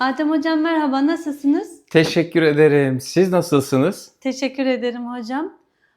Adem Hocam merhaba, nasılsınız? Teşekkür ederim. Siz nasılsınız? Teşekkür ederim hocam.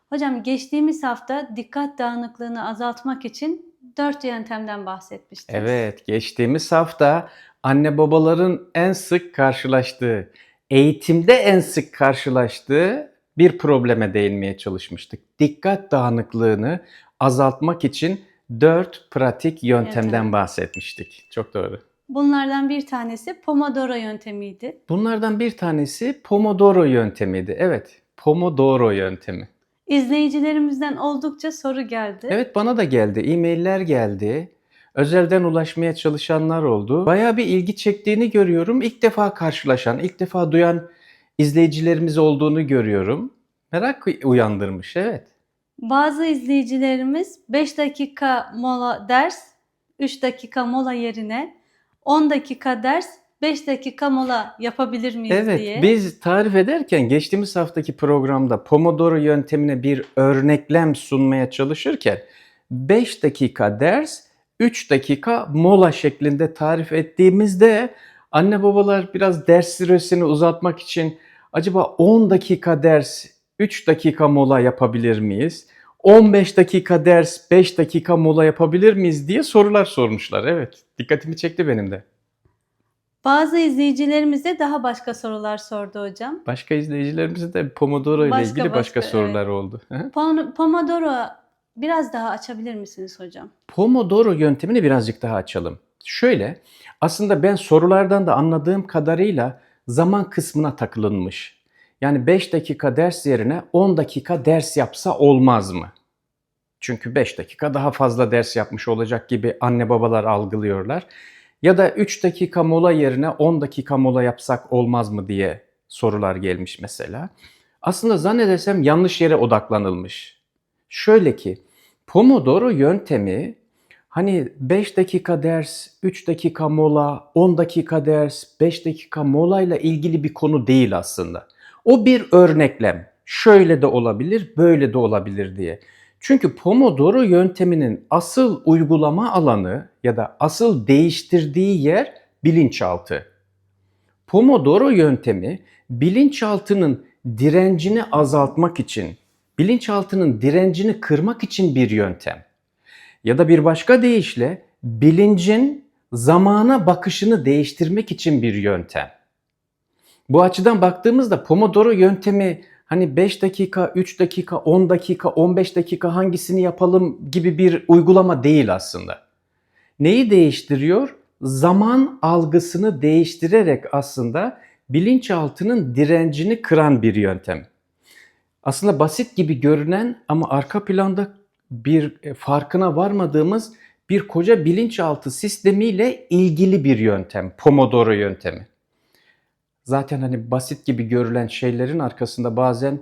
Hocam geçtiğimiz hafta dikkat dağınıklığını azaltmak için dört yöntemden bahsetmiştiniz. Evet, geçtiğimiz hafta anne babaların en sık karşılaştığı, eğitimde en sık karşılaştığı bir probleme değinmeye çalışmıştık. Dikkat dağınıklığını azaltmak için dört pratik yöntemden Yöntem. bahsetmiştik. Çok doğru. Bunlardan bir tanesi Pomodoro yöntemiydi. Bunlardan bir tanesi Pomodoro yöntemiydi. Evet, Pomodoro yöntemi. İzleyicilerimizden oldukça soru geldi. Evet bana da geldi. E-mailler geldi. Özelden ulaşmaya çalışanlar oldu. Bayağı bir ilgi çektiğini görüyorum. İlk defa karşılaşan, ilk defa duyan izleyicilerimiz olduğunu görüyorum. Merak uyandırmış evet. Bazı izleyicilerimiz 5 dakika mola ders, 3 dakika mola yerine 10 dakika ders, 5 dakika mola yapabilir miyiz Evet diye. biz tarif ederken geçtiğimiz haftaki programda Pomodoro yöntemine bir örneklem sunmaya çalışırken 5 dakika ders, 3 dakika mola şeklinde tarif ettiğimizde anne babalar biraz ders süresini uzatmak için acaba 10 dakika ders, 3 dakika mola yapabilir miyiz? 15 dakika ders, 5 dakika mola yapabilir miyiz diye sorular sormuşlar. Evet, dikkatimi çekti benim de. Bazı izleyicilerimiz de daha başka sorular sordu hocam. Başka izleyicilerimizin de Pomodoro ile Başka, ilgili başka, başka, sorular oldu. Hı. Pom- Pomodoro biraz daha açabilir misiniz hocam? Pomodoro yöntemini birazcık daha açalım. Şöyle, aslında ben sorulardan da anladığım kadarıyla zaman kısmına takılınmış. Yani 5 dakika ders yerine 10 dakika ders yapsa olmaz mı? Çünkü 5 dakika daha fazla ders yapmış olacak gibi anne babalar algılıyorlar. Ya da 3 dakika mola yerine 10 dakika mola yapsak olmaz mı diye sorular gelmiş mesela. Aslında zannedersem yanlış yere odaklanılmış. Şöyle ki Pomodoro yöntemi hani 5 dakika ders, 3 dakika mola, 10 dakika ders, 5 dakika mola ile ilgili bir konu değil aslında. O bir örneklem. Şöyle de olabilir, böyle de olabilir diye. Çünkü Pomodoro yönteminin asıl uygulama alanı ya da asıl değiştirdiği yer bilinçaltı. Pomodoro yöntemi bilinçaltının direncini azaltmak için, bilinçaltının direncini kırmak için bir yöntem. Ya da bir başka deyişle bilincin zamana bakışını değiştirmek için bir yöntem. Bu açıdan baktığımızda Pomodoro yöntemi hani 5 dakika, 3 dakika, 10 dakika, 15 dakika hangisini yapalım gibi bir uygulama değil aslında. Neyi değiştiriyor? Zaman algısını değiştirerek aslında bilinçaltının direncini kıran bir yöntem. Aslında basit gibi görünen ama arka planda bir e, farkına varmadığımız bir koca bilinçaltı sistemiyle ilgili bir yöntem. Pomodoro yöntemi. Zaten hani basit gibi görülen şeylerin arkasında bazen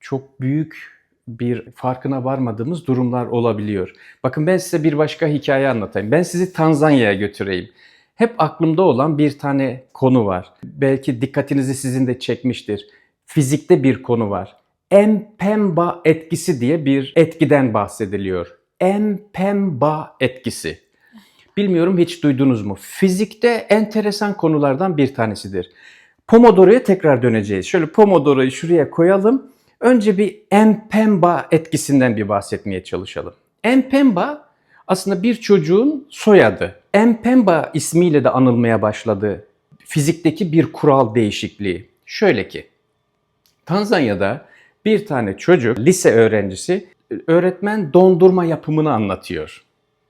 çok büyük bir farkına varmadığımız durumlar olabiliyor. Bakın ben size bir başka hikaye anlatayım. Ben sizi Tanzanya'ya götüreyim. Hep aklımda olan bir tane konu var. Belki dikkatinizi sizin de çekmiştir. Fizikte bir konu var. Empemba etkisi diye bir etkiden bahsediliyor. Empemba etkisi. Bilmiyorum hiç duydunuz mu? Fizikte enteresan konulardan bir tanesidir. Pomodoro'ya tekrar döneceğiz. Şöyle Pomodoro'yu şuraya koyalım. Önce bir empemba etkisinden bir bahsetmeye çalışalım. Empemba aslında bir çocuğun soyadı. Empemba ismiyle de anılmaya başladı. Fizikteki bir kural değişikliği. Şöyle ki, Tanzanya'da bir tane çocuk, lise öğrencisi, öğretmen dondurma yapımını anlatıyor.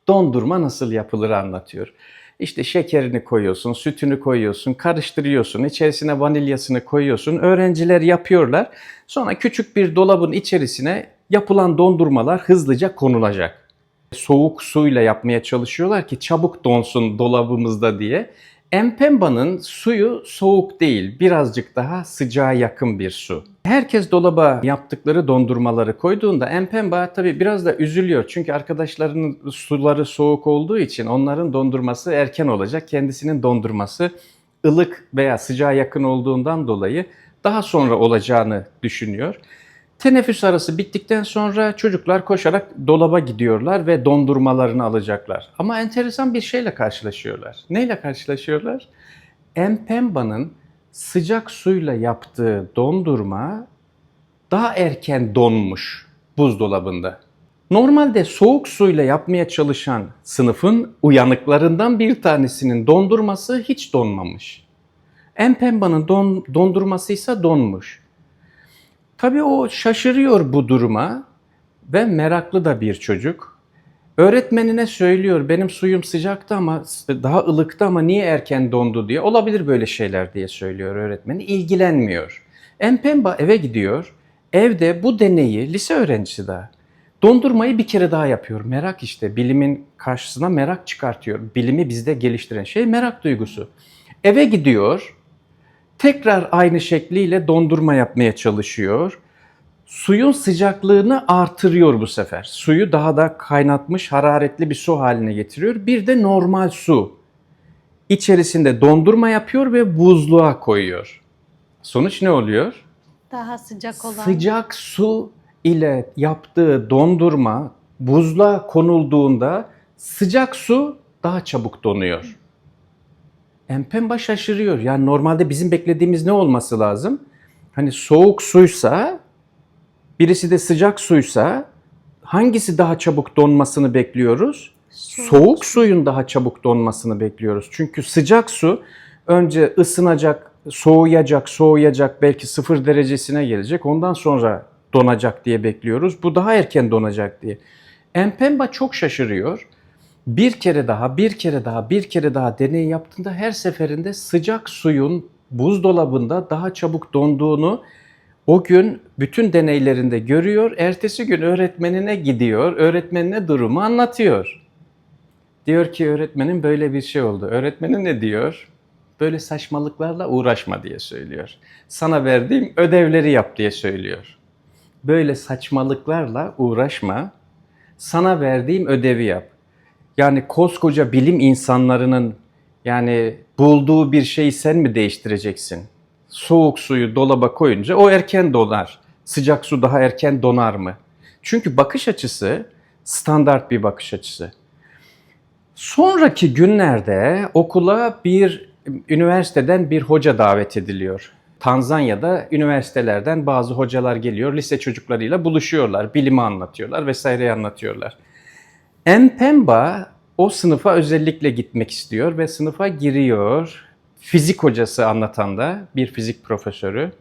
Dondurma nasıl yapılır anlatıyor. İşte şekerini koyuyorsun, sütünü koyuyorsun, karıştırıyorsun, içerisine vanilyasını koyuyorsun. Öğrenciler yapıyorlar. Sonra küçük bir dolabın içerisine yapılan dondurmalar hızlıca konulacak. Soğuk suyla yapmaya çalışıyorlar ki çabuk donsun dolabımızda diye. Empemba'nın suyu soğuk değil, birazcık daha sıcağa yakın bir su. Herkes dolaba yaptıkları dondurmaları koyduğunda Empemba tabii biraz da üzülüyor. Çünkü arkadaşlarının suları soğuk olduğu için onların dondurması erken olacak. Kendisinin dondurması ılık veya sıcağa yakın olduğundan dolayı daha sonra olacağını düşünüyor. Teneffüs arası bittikten sonra çocuklar koşarak dolaba gidiyorlar ve dondurmalarını alacaklar. Ama enteresan bir şeyle karşılaşıyorlar. Neyle karşılaşıyorlar? Empemba'nın sıcak suyla yaptığı dondurma daha erken donmuş buzdolabında. Normalde soğuk suyla yapmaya çalışan sınıfın uyanıklarından bir tanesinin dondurması hiç donmamış. Empemba'nın don, dondurması ise donmuş. Tabii o şaşırıyor bu duruma ve meraklı da bir çocuk. Öğretmenine söylüyor benim suyum sıcaktı ama daha ılıktı ama niye erken dondu diye. Olabilir böyle şeyler diye söylüyor öğretmeni. İlgilenmiyor. Empemba eve gidiyor. Evde bu deneyi lise öğrencisi daha. Dondurmayı bir kere daha yapıyor. Merak işte bilimin karşısına merak çıkartıyor. Bilimi bizde geliştiren şey merak duygusu. Eve gidiyor. Tekrar aynı şekliyle dondurma yapmaya çalışıyor suyun sıcaklığını artırıyor bu sefer. Suyu daha da kaynatmış hararetli bir su haline getiriyor. Bir de normal su. İçerisinde dondurma yapıyor ve buzluğa koyuyor. Sonuç ne oluyor? Daha sıcak olan. Sıcak su ile yaptığı dondurma buzluğa konulduğunda sıcak su daha çabuk donuyor. Empemba şaşırıyor. Yani normalde bizim beklediğimiz ne olması lazım? Hani soğuk suysa birisi de sıcak suysa hangisi daha çabuk donmasını bekliyoruz? Soğuk, suyun daha çabuk donmasını bekliyoruz. Çünkü sıcak su önce ısınacak, soğuyacak, soğuyacak, belki sıfır derecesine gelecek. Ondan sonra donacak diye bekliyoruz. Bu daha erken donacak diye. Empemba çok şaşırıyor. Bir kere daha, bir kere daha, bir kere daha deney yaptığında her seferinde sıcak suyun buzdolabında daha çabuk donduğunu o gün bütün deneylerinde görüyor. Ertesi gün öğretmenine gidiyor. Öğretmenine durumu anlatıyor. Diyor ki öğretmenin böyle bir şey oldu. Öğretmeni ne diyor? Böyle saçmalıklarla uğraşma diye söylüyor. Sana verdiğim ödevleri yap diye söylüyor. Böyle saçmalıklarla uğraşma. Sana verdiğim ödevi yap. Yani koskoca bilim insanlarının yani bulduğu bir şeyi sen mi değiştireceksin? Soğuk suyu dolaba koyunca o erken donar. Sıcak su daha erken donar mı? Çünkü bakış açısı standart bir bakış açısı. Sonraki günlerde okula bir üniversiteden bir hoca davet ediliyor. Tanzanya'da üniversitelerden bazı hocalar geliyor, lise çocuklarıyla buluşuyorlar, bilimi anlatıyorlar vesaireyi anlatıyorlar. Empemba o sınıfa özellikle gitmek istiyor ve sınıfa giriyor. Fizik hocası anlatan da bir fizik profesörü.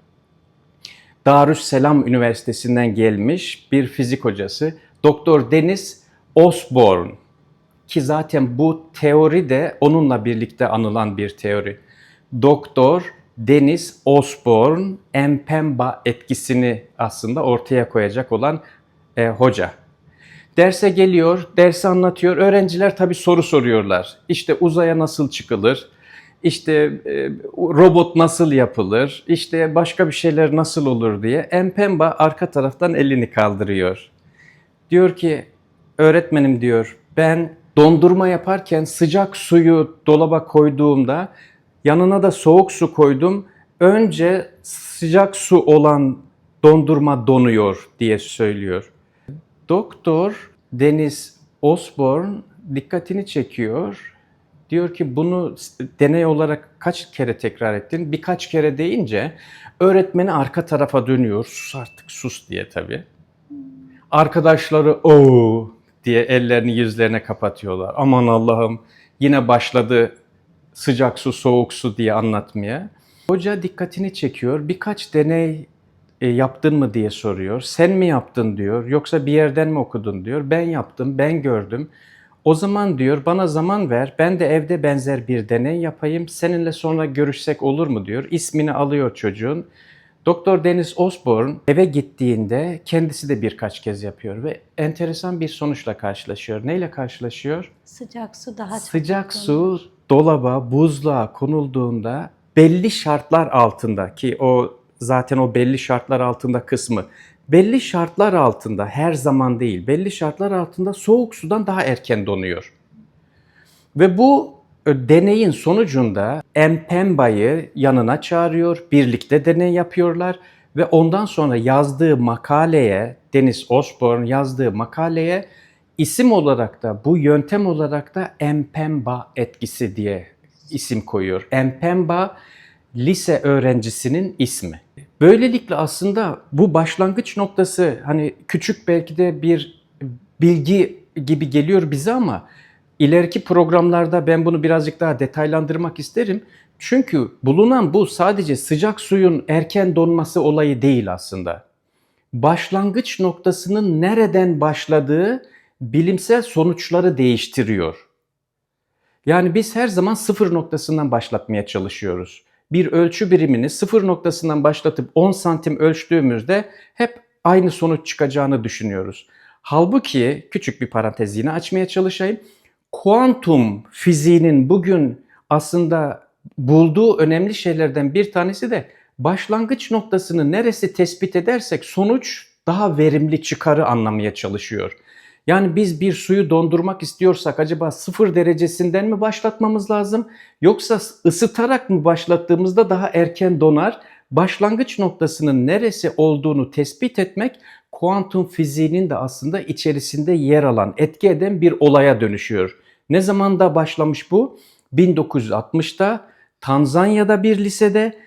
Darüsselam Üniversitesi'nden gelmiş bir fizik hocası. Doktor Deniz Osborne ki zaten bu teori de onunla birlikte anılan bir teori. Doktor Deniz Osborne Empemba etkisini aslında ortaya koyacak olan e, hoca. Derse geliyor, dersi anlatıyor. Öğrenciler tabii soru soruyorlar. İşte uzaya nasıl çıkılır? İşte e, robot nasıl yapılır? İşte başka bir şeyler nasıl olur diye. Empemba arka taraftan elini kaldırıyor. Diyor ki öğretmenim diyor ben dondurma yaparken sıcak suyu dolaba koyduğumda yanına da soğuk su koydum. Önce sıcak su olan dondurma donuyor diye söylüyor. Doktor Deniz Osborne dikkatini çekiyor. Diyor ki bunu deney olarak kaç kere tekrar ettin? Birkaç kere deyince öğretmeni arka tarafa dönüyor. Sus artık sus diye tabii. Arkadaşları o diye ellerini yüzlerine kapatıyorlar. Aman Allah'ım yine başladı sıcak su soğuk su diye anlatmaya. Hoca dikkatini çekiyor. Birkaç deney e, yaptın mı diye soruyor. Sen mi yaptın diyor. Yoksa bir yerden mi okudun diyor. Ben yaptım, ben gördüm. O zaman diyor bana zaman ver. Ben de evde benzer bir deney yapayım. Seninle sonra görüşsek olur mu diyor. İsmini alıyor çocuğun. Doktor Deniz Osborne eve gittiğinde kendisi de birkaç kez yapıyor ve enteresan bir sonuçla karşılaşıyor. Neyle karşılaşıyor? Sıcak su daha Sıcak su dolaba, buzluğa konulduğunda belli şartlar altında ki o zaten o belli şartlar altında kısmı belli şartlar altında her zaman değil belli şartlar altında soğuk sudan daha erken donuyor. Ve bu e, deneyin sonucunda Empemba'yı yanına çağırıyor, birlikte deney yapıyorlar ve ondan sonra yazdığı makaleye, Deniz Osborne yazdığı makaleye isim olarak da bu yöntem olarak da Empemba etkisi diye isim koyuyor. Mpemba lise öğrencisinin ismi. Böylelikle aslında bu başlangıç noktası hani küçük belki de bir bilgi gibi geliyor bize ama ileriki programlarda ben bunu birazcık daha detaylandırmak isterim. Çünkü bulunan bu sadece sıcak suyun erken donması olayı değil aslında. Başlangıç noktasının nereden başladığı bilimsel sonuçları değiştiriyor. Yani biz her zaman sıfır noktasından başlatmaya çalışıyoruz. Bir ölçü birimini sıfır noktasından başlatıp 10 santim ölçtüğümüzde hep aynı sonuç çıkacağını düşünüyoruz. Halbuki küçük bir parantez yine açmaya çalışayım. Kuantum fiziğinin bugün aslında bulduğu önemli şeylerden bir tanesi de başlangıç noktasını neresi tespit edersek sonuç daha verimli çıkarı anlamaya çalışıyor. Yani biz bir suyu dondurmak istiyorsak acaba sıfır derecesinden mi başlatmamız lazım? Yoksa ısıtarak mı başlattığımızda daha erken donar? Başlangıç noktasının neresi olduğunu tespit etmek kuantum fiziğinin de aslında içerisinde yer alan, etki eden bir olaya dönüşüyor. Ne zamanda başlamış bu? 1960'ta Tanzanya'da bir lisede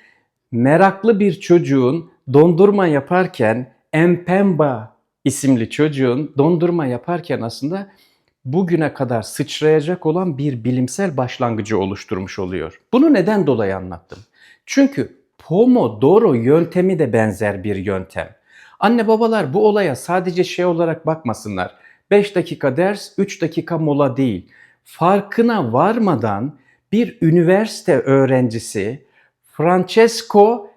meraklı bir çocuğun dondurma yaparken Mpemba isimli çocuğun dondurma yaparken aslında bugüne kadar sıçrayacak olan bir bilimsel başlangıcı oluşturmuş oluyor. Bunu neden dolayı anlattım? Çünkü Pomodoro yöntemi de benzer bir yöntem. Anne babalar bu olaya sadece şey olarak bakmasınlar. 5 dakika ders, 3 dakika mola değil. Farkına varmadan bir üniversite öğrencisi Francesco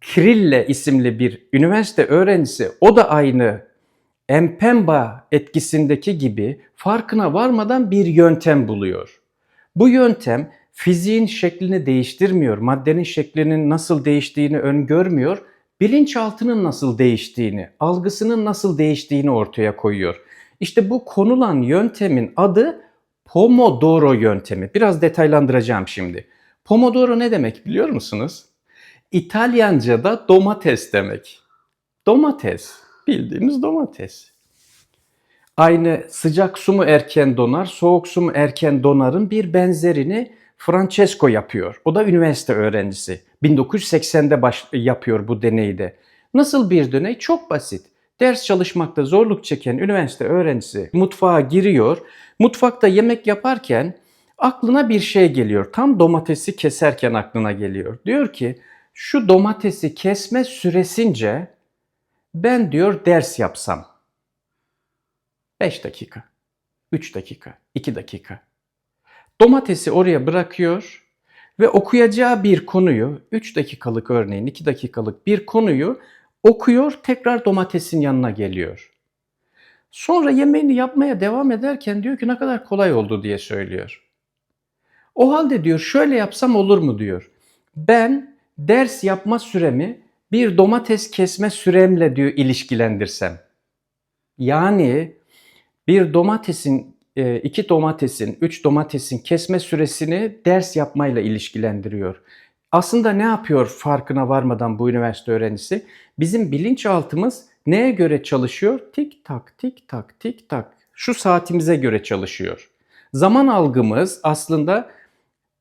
Krille isimli bir üniversite öğrencisi o da aynı Mpemba etkisindeki gibi farkına varmadan bir yöntem buluyor. Bu yöntem fiziğin şeklini değiştirmiyor, maddenin şeklinin nasıl değiştiğini öngörmüyor, bilinçaltının nasıl değiştiğini, algısının nasıl değiştiğini ortaya koyuyor. İşte bu konulan yöntemin adı Pomodoro yöntemi. Biraz detaylandıracağım şimdi. Pomodoro ne demek biliyor musunuz? İtalyanca'da domates demek. Domates, bildiğimiz domates. Aynı sıcak su mu erken donar, soğuk su mu erken donarın bir benzerini Francesco yapıyor. O da üniversite öğrencisi. 1980'de baş, yapıyor bu deneyde. Nasıl bir deney? Çok basit. Ders çalışmakta zorluk çeken üniversite öğrencisi mutfağa giriyor. Mutfakta yemek yaparken aklına bir şey geliyor. Tam domatesi keserken aklına geliyor. Diyor ki şu domatesi kesme süresince ben diyor ders yapsam. 5 dakika, 3 dakika, 2 dakika. Domatesi oraya bırakıyor ve okuyacağı bir konuyu 3 dakikalık örneğin 2 dakikalık bir konuyu okuyor tekrar domatesin yanına geliyor. Sonra yemeğini yapmaya devam ederken diyor ki ne kadar kolay oldu diye söylüyor. O halde diyor şöyle yapsam olur mu diyor. Ben ders yapma süremi bir domates kesme süremle diyor ilişkilendirsem. Yani bir domatesin, e, iki domatesin, üç domatesin kesme süresini ders yapmayla ilişkilendiriyor. Aslında ne yapıyor farkına varmadan bu üniversite öğrencisi? Bizim bilinçaltımız neye göre çalışıyor? Tik tak, tik tak, tik tak. Şu saatimize göre çalışıyor. Zaman algımız aslında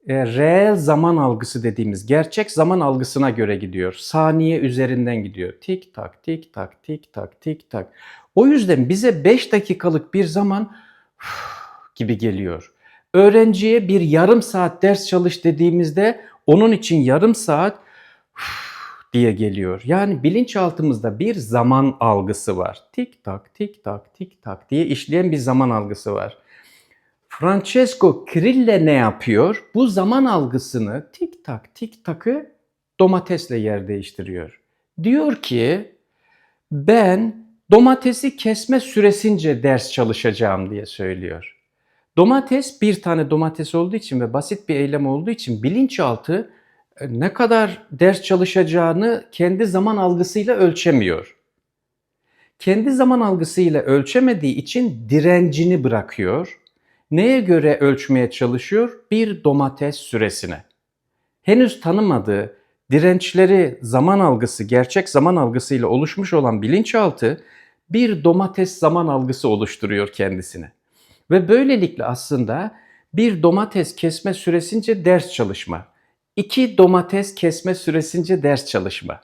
e, reel zaman algısı dediğimiz gerçek zaman algısına göre gidiyor. Saniye üzerinden gidiyor. Tik tak, tik tak, tik tak, tik tak. O yüzden bize 5 dakikalık bir zaman gibi geliyor. Öğrenciye bir yarım saat ders çalış dediğimizde onun için yarım saat diye geliyor. Yani bilinçaltımızda bir zaman algısı var. Tik tak tik tak tik tak diye işleyen bir zaman algısı var. Francesco Krille ne yapıyor? Bu zaman algısını tik tak tik takı domatesle yer değiştiriyor. Diyor ki ben domatesi kesme süresince ders çalışacağım diye söylüyor. Domates bir tane domates olduğu için ve basit bir eylem olduğu için bilinçaltı e, ne kadar ders çalışacağını kendi zaman algısıyla ölçemiyor. Kendi zaman algısıyla ölçemediği için direncini bırakıyor. Neye göre ölçmeye çalışıyor? Bir domates süresine. Henüz tanımadığı dirençleri zaman algısı, gerçek zaman algısıyla oluşmuş olan bilinçaltı bir domates zaman algısı oluşturuyor kendisine. Ve böylelikle aslında Bir domates kesme süresince ders çalışma. İki domates kesme süresince ders çalışma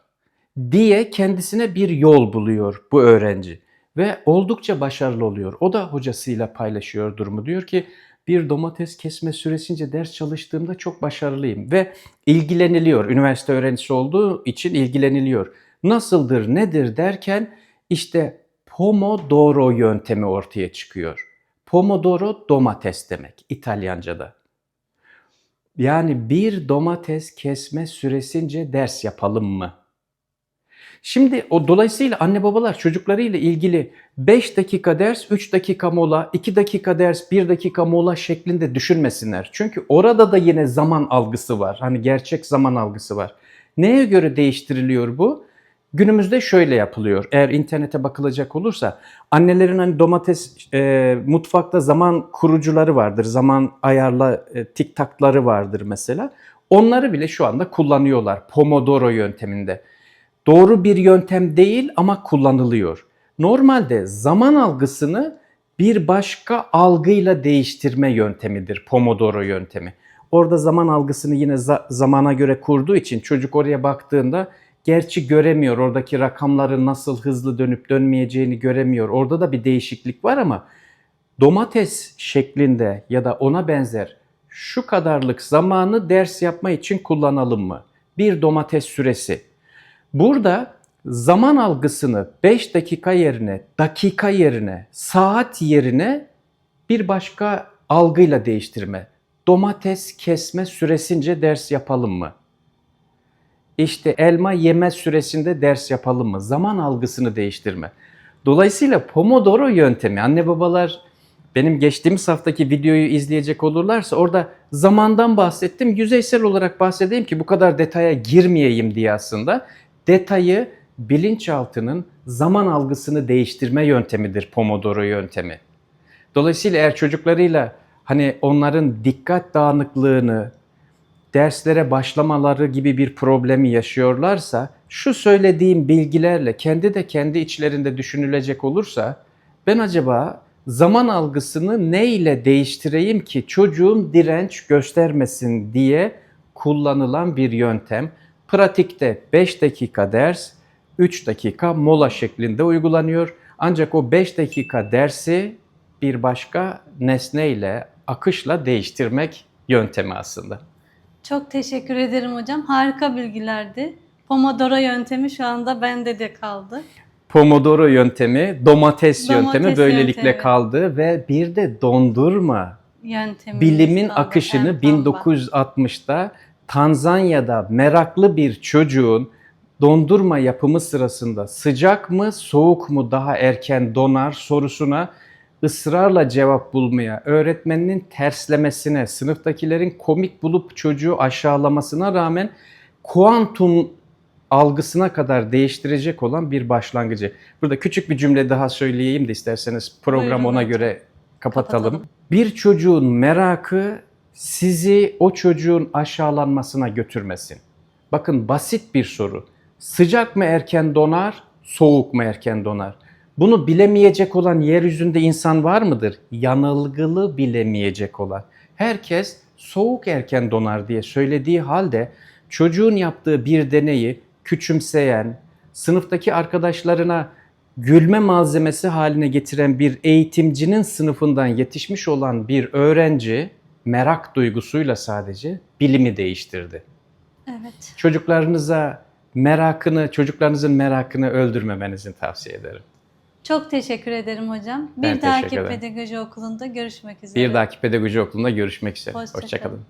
diye kendisine bir yol buluyor bu öğrenci ve oldukça başarılı oluyor. O da hocasıyla paylaşıyor durumu. Diyor ki bir domates kesme süresince ders çalıştığımda çok başarılıyım ve ilgileniliyor. Üniversite öğrencisi olduğu için ilgileniliyor. Nasıldır, nedir derken işte Pomodoro yöntemi ortaya çıkıyor. Pomodoro domates demek İtalyanca'da. Yani bir domates kesme süresince ders yapalım mı? Şimdi o dolayısıyla anne babalar çocuklarıyla ilgili 5 dakika ders, 3 dakika mola, 2 dakika ders, 1 dakika mola şeklinde düşünmesinler. Çünkü orada da yine zaman algısı var. Hani gerçek zaman algısı var. Neye göre değiştiriliyor bu? Günümüzde şöyle yapılıyor. Eğer internete bakılacak olursa annelerin hani domates e, mutfakta zaman kurucuları vardır. Zaman ayarla e, tik takları vardır mesela. Onları bile şu anda kullanıyorlar Pomodoro yönteminde. Doğru bir yöntem değil ama kullanılıyor. Normalde zaman algısını bir başka algıyla değiştirme yöntemidir Pomodoro yöntemi. Orada zaman algısını yine za- zamana göre kurduğu için çocuk oraya baktığında gerçi göremiyor. Oradaki rakamların nasıl hızlı dönüp dönmeyeceğini göremiyor. Orada da bir değişiklik var ama domates şeklinde ya da ona benzer şu kadarlık zamanı ders yapma için kullanalım mı? Bir domates süresi. Burada zaman algısını 5 dakika yerine, dakika yerine, saat yerine bir başka algıyla değiştirme. Domates kesme süresince ders yapalım mı? İşte elma yeme süresinde ders yapalım mı? Zaman algısını değiştirme. Dolayısıyla Pomodoro yöntemi anne babalar benim geçtiğimiz haftaki videoyu izleyecek olurlarsa orada zamandan bahsettim. Yüzeysel olarak bahsedeyim ki bu kadar detaya girmeyeyim diye aslında. Detayı bilinçaltının zaman algısını değiştirme yöntemidir Pomodoro yöntemi. Dolayısıyla eğer çocuklarıyla hani onların dikkat dağınıklığını, derslere başlamaları gibi bir problemi yaşıyorlarsa şu söylediğim bilgilerle kendi de kendi içlerinde düşünülecek olursa ben acaba zaman algısını ne ile değiştireyim ki çocuğum direnç göstermesin diye kullanılan bir yöntem. Pratikte 5 dakika ders, 3 dakika mola şeklinde uygulanıyor. Ancak o 5 dakika dersi bir başka nesneyle, akışla değiştirmek yöntemi aslında. Çok teşekkür ederim hocam. Harika bilgilerdi. Pomodoro yöntemi şu anda bende de kaldı. Pomodoro yöntemi, domates, Domates yöntemi böylelikle yöntemi. kaldı ve bir de dondurma Yöntemi. bilimin akışını 1960'da Tanzanya'da meraklı bir çocuğun dondurma yapımı sırasında sıcak mı soğuk mu daha erken donar sorusuna ısrarla cevap bulmaya, öğretmeninin terslemesine, sınıftakilerin komik bulup çocuğu aşağılamasına rağmen kuantum algısına kadar değiştirecek olan bir başlangıcı. Burada küçük bir cümle daha söyleyeyim de isterseniz program Buyurun ona hocam. göre kapatalım. Kapatalım. Bir çocuğun merakı sizi o çocuğun aşağılanmasına götürmesin. Bakın basit bir soru. Sıcak mı erken donar, soğuk mu erken donar? Bunu bilemeyecek olan yeryüzünde insan var mıdır? Yanılgılı bilemeyecek olan. Herkes soğuk erken donar diye söylediği halde çocuğun yaptığı bir deneyi küçümseyen, sınıftaki arkadaşlarına gülme malzemesi haline getiren bir eğitimcinin sınıfından yetişmiş olan bir öğrenci merak duygusuyla sadece bilimi değiştirdi. Evet. Çocuklarınıza merakını, çocuklarınızın merakını öldürmemenizi tavsiye ederim. Çok teşekkür ederim hocam. Bir Ben dahaki pedagoji okulunda görüşmek üzere. Bir dahaki pedagoji okulunda görüşmek üzere. Hoşça Hoşçakalın. kalın.